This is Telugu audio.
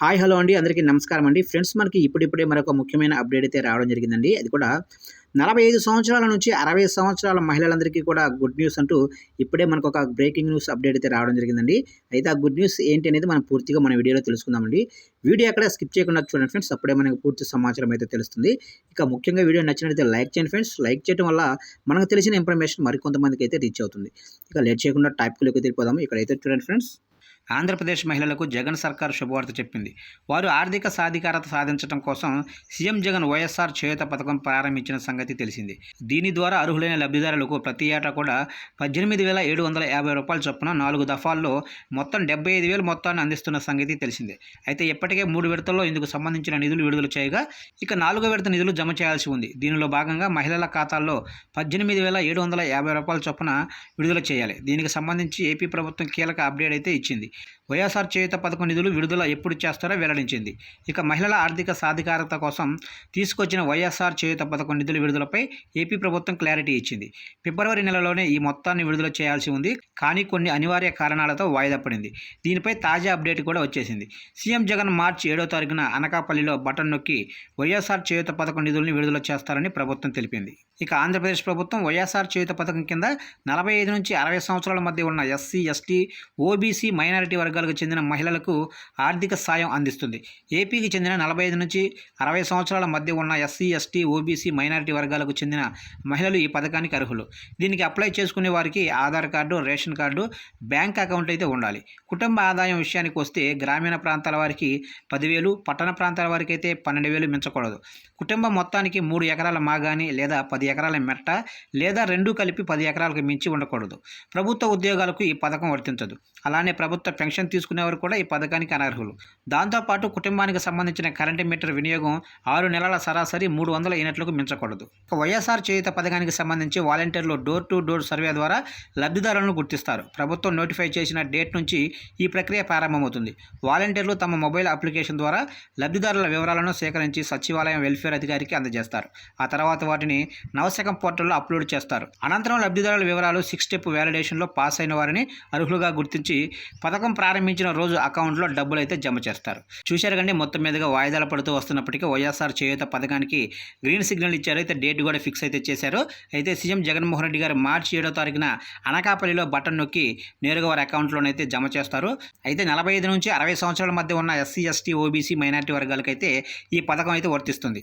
హాయ్ హలో అండి. అందరికీ నమస్కారం అండి. ఫ్రెండ్స్ మనకి ఇప్పుడిప్పుడే మరొక ముఖ్యమైన అప్డేట్ అయితే రావడం జరిగిందండి. అది కూడా నలభై ఐదు సంవత్సరాల నుంచి అరవై సంవత్సరాల మహిళలందరికీ కూడా గుడ్ న్యూస్ అంటూ ఇప్పుడే మనకు ఒక బ్రేకింగ్ న్యూస్ అప్డేట్ అయితే రావడం జరిగిందండి. అయితే ఆ గుడ్ న్యూస్ ఏంటి అనేది మనం పూర్తిగా మన వీడియోలో తెలుసుకుందామండి. వీడియో అక్కడ స్కిప్ చేయకుండా చూడండి ఫ్రెండ్స్. అప్పుడే మనకు పూర్తి సమాచారం అయితే తెలుస్తుంది. ఇక ముఖ్యంగా వీడియో నచ్చినట్లయితే లైక్ చేయండి ఫ్రెండ్స్. లైక్ చేయడం వల్ల మనకు తెలిసిన ఇన్ఫర్మేషన్ మరికొంతమందికి అయితే రీచ్ అవుతుంది. ఇక లేట్ చేయకుండా టాపిక్లోకి వెళ్ళిపోదాము. ఇక్కడైతే చూడండి ఫ్రెండ్స్. ఆంధ్రప్రదేశ్ మహిళలకు జగన్ సర్కార్ శుభవార్త చెప్పింది. వారు ఆర్థిక సాధికారత సాధించడం కోసం సీఎం జగన్ వైఎస్ఆర్ చేయుత పథకం ప్రారంభించిన సంగతి తెలిసింది. దీని ద్వారా అర్హులైన లబ్ధిదారులకు ప్రతి ఏటా కూడా పద్దెనిమిది వేల ఏడు వందల యాభై రూపాయల చొప్పున నాలుగు దఫాల్లో మొత్తం డెబ్బై ఐదు వేలు మొత్తాన్ని అందిస్తున్న సంగతి తెలిసిందే. అయితే ఇప్పటికే మూడు విడతల్లో ఇందుకు సంబంధించిన నిధులు విడుదల చేయగా ఇక నాలుగో విడత నిధులు జమ చేయాల్సి ఉంది. దీనిలో భాగంగా మహిళల ఖాతాల్లో పద్దెనిమిది వేల ఏడు వందల యాభై రూపాయల చొప్పున విడుదల చేయాలి. దీనికి సంబంధించి ఏపీ ప్రభుత్వం కీలక అప్డేట్ అయితే ఇచ్చింది. వైఎస్ఆర్ చేయుత పథకం నిధులు విడుదల ఎప్పుడు చేస్తారో వెల్లడించింది. ఇక మహిళల ఆర్థిక సాధికారత కోసం తీసుకొచ్చిన వైఎస్ఆర్ చేయుత పథకం నిధుల విడుదలపై ఏపీ ప్రభుత్వం క్లారిటీ ఇచ్చింది. ఫిబ్రవరి నెలలోనే ఈ మొత్తాన్ని విడుదల చేయాల్సి ఉంది. కానీ కొన్ని అనివార్య కారణాలతో వాయిదా పడింది. దీనిపై తాజా అప్డేట్ కూడా వచ్చేసింది. సీఎం జగన్ మార్చి ఏడో తారీఖున అనకాపల్లిలో బటన్ నొక్కి వైఎస్ఆర్ చేయుత పథకం నిధులను విడుదల చేస్తారని ప్రభుత్వం తెలిపింది. ఇక ఆంధ్రప్రదేశ్ ప్రభుత్వం వైఎస్ఆర్ చేయుత పథకం కింద నలభై ఐదు నుంచి అరవై సంవత్సరాల మధ్య ఉన్న ఎస్సీ ఎస్టీ ఓబీసీ మైనారిటీ వర్గాలకు చెందిన మహిళలకు ఆర్థిక సాయం అందిస్తుంది. ఏపీకి చెందిన నలభై ఐదు నుంచి అరవై సంవత్సరాల మధ్య ఉన్న ఎస్సీ ఎస్టీ ఓబీసీ మైనారిటీ వర్గాలకు చెందిన మహిళలు ఈ పథకానికి అర్హులు. దీనికి అప్లై చేసుకునే వారికి Aadhaar card ration card bank account అయితే ఉండాలి. కుటుంబ ఆదాయం విషయానికి వస్తే గ్రామీణ ప్రాంతాల వారికి పదివేలు పట్టణ ప్రాంతాల వారికి అయితే పన్నెండు వేలు మించకూడదు. కుటుంబం మొత్తానికి మూడు ఎకరాల మాగాని లేదా పది ఎకరాల మెట్ట లేదా రెండు కలిపి పది ఎకరాలకు మించి ఉండకూడదు. ప్రభుత్వ ఉద్యోగాలకు ఈ పథకం వర్తించదు. అలానే ప్రభుత్వ పెన్షన్ తీసుకునేవారు కూడా ఈ పథకానికి అనర్హులు. దాంతోపాటు కుటుంబానికి సంబంధించిన కరెంటు మీటర్ వినియోగం ఆరు నెలల సరాసరి మూడు వందల యూనిట్లకు మించకూడదు. వైఎస్ఆర్ చేయుత పథకానికి సంబంధించి వాలంటీర్లు డోర్ టు డోర్ సర్వే ద్వారా లబ్ధిదారులను గుర్తిస్తారు. ప్రభుత్వం నోటిఫై చేసిన డేట్ నుంచి ఈ ప్రక్రియ ప్రారంభమవుతుంది. వాలంటీర్లు తమ మొబైల్ అప్లికేషన్ ద్వారా లబ్ధిదారుల వివరాలను సేకరించి సచివాలయం వెల్ఫేర్ అధికారికి అందజేస్తారు. ఆ తర్వాత వాటిని నవశకం పోర్టల్లో అప్లోడ్ చేస్తారు. అనంతరం లబ్ధిదారుల వివరాలు సిక్స్ స్టెప్ వ్యాలిడేషన్లో పాస్ అయిన వారిని అర్హులుగా గుర్తించి పథకం ప్రారంభించిన రోజు అకౌంట్లో డబ్బులు అయితే జమ చేస్తారు. చూశారు కండి మొత్తం మీదుగా వాయిదాలు పడుతూ వస్తున్నప్పటికీ వైఎస్ఆర్ చేయూత పథకానికి గ్రీన్ సిగ్నల్ ఇచ్చారు. అయితే డేట్ కూడా ఫిక్స్ అయితే చేశారు. అయితే సీఎం జగన్మోహన్ రెడ్డి గారు మార్చి ఏడో తారీఖున అనకాపల్లిలో బటన్ నొక్కి నేరుగా వారి అకౌంట్లోనైతే జమ చేస్తారు. అయితే నలభై ఐదు నుంచి అరవై సంవత్సరాల మధ్య ఉన్న ఎస్సీ ఎస్టీ ఓబీసీ మైనార్టీ వర్గాలకైతే ఈ పథకం అయితే వర్తిస్తుంది.